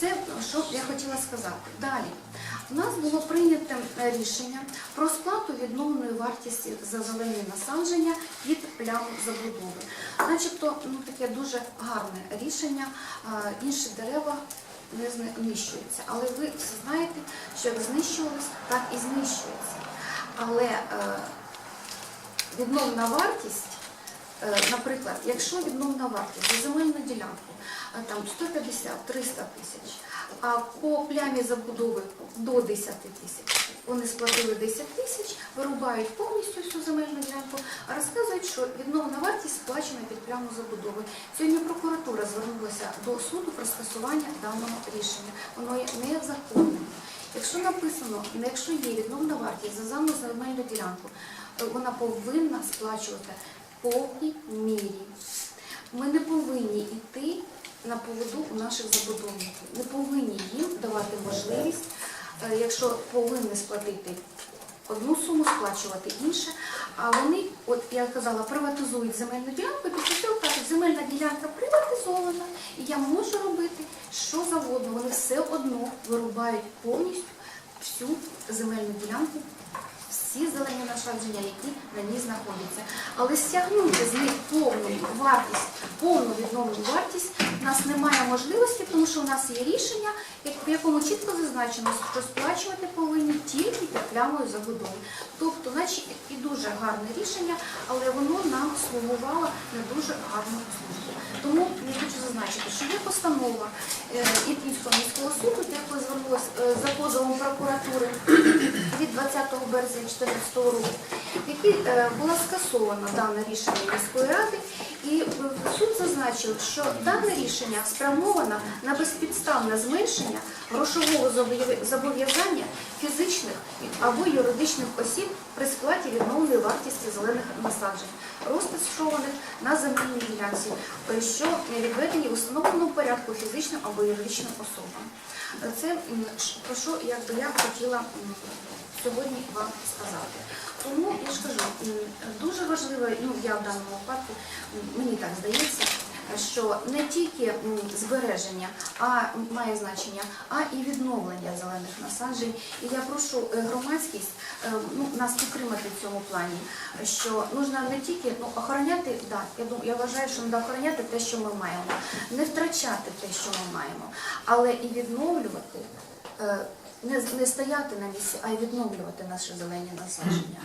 Це що я хотіла сказати. Далі у нас було прийнято е, рішення про сплату відновленої вартості за зелені насадження від плям забудови. Начебто, ну таке дуже гарне рішення. Інші дерева не знищуються. Але ви всі знаєте, що як знищувалось, так і знищується. Але е, відновна вартість. Е, Наприклад, якщо відновна вартість за земельну ділянку е, там 150-300 тисяч, а по плямі забудови до 10 тисяч, вони сплатили 10 тисяч, вирубають повністю всю земельну ділянку, а розказують, що відновна вартість сплачена під пляму забудови. Сьогодні прокуратура звернулася до суду про скасування даного рішення. Воно є незаконним. Якщо написано, якщо є відновна вартість за дану земельну ділянку, е, вона повинна сплачувати повній мірі. Ми не повинні йти на поводу у наших забудовників. Не повинні їм давати можливість, е, якщо повинні сплатити одну суму, сплачувати інше. А вони, от я казала, приватизують земельну ділянку, і після цього кажуть, земельна ділянка приватизована, і я можу робити що завгодно. Вони все одно вирубають повністю всю земельну ділянку, всі зелені насадження, які на ній знаходяться. Але стягнути з них повну вартість, повну відновлену вартість у нас немає можливості, тому що у нас є рішення, в якому чітко зазначено, що сплачувати повинні тільки під плямою забудови. Тобто, наче і дуже гарне рішення, але воно нам слугувало не дуже гарну службу. Тому я хочу зазначити, що є постанова е, Ірпінського міського суду, якої звернулася е, за позовом прокуратури від 20 березня 2014 року, в якій е, була скасована дане рішення міської ради, і е, суд зазначив, що дане рішення спрямовано на безпідставне зменшення грошового зобов'язання фізичних або юридичних осіб при сплаті відновленої вартості зелених насаджень, розташованих на земельній ділянці, що відведені в установленому порядку фізичним або юридичним особам. Це про що якби я хотіла сьогодні вам сказати. Тому я ж кажу, дуже важливо, ну я в даному випадку, мені так здається, що не тільки збереження а має значення, а і відновлення зелених насаджень. І я прошу е, громадськість е, ну, нас підтримати в цьому плані, що нужно не тільки ну, охороняти, да, я думаю, я вважаю, що треба охороняти те, що ми маємо, не втрачати те, що ми маємо, але і відновлювати. е, Не, не стояти на місці, а й відновлювати наші зелені насадження.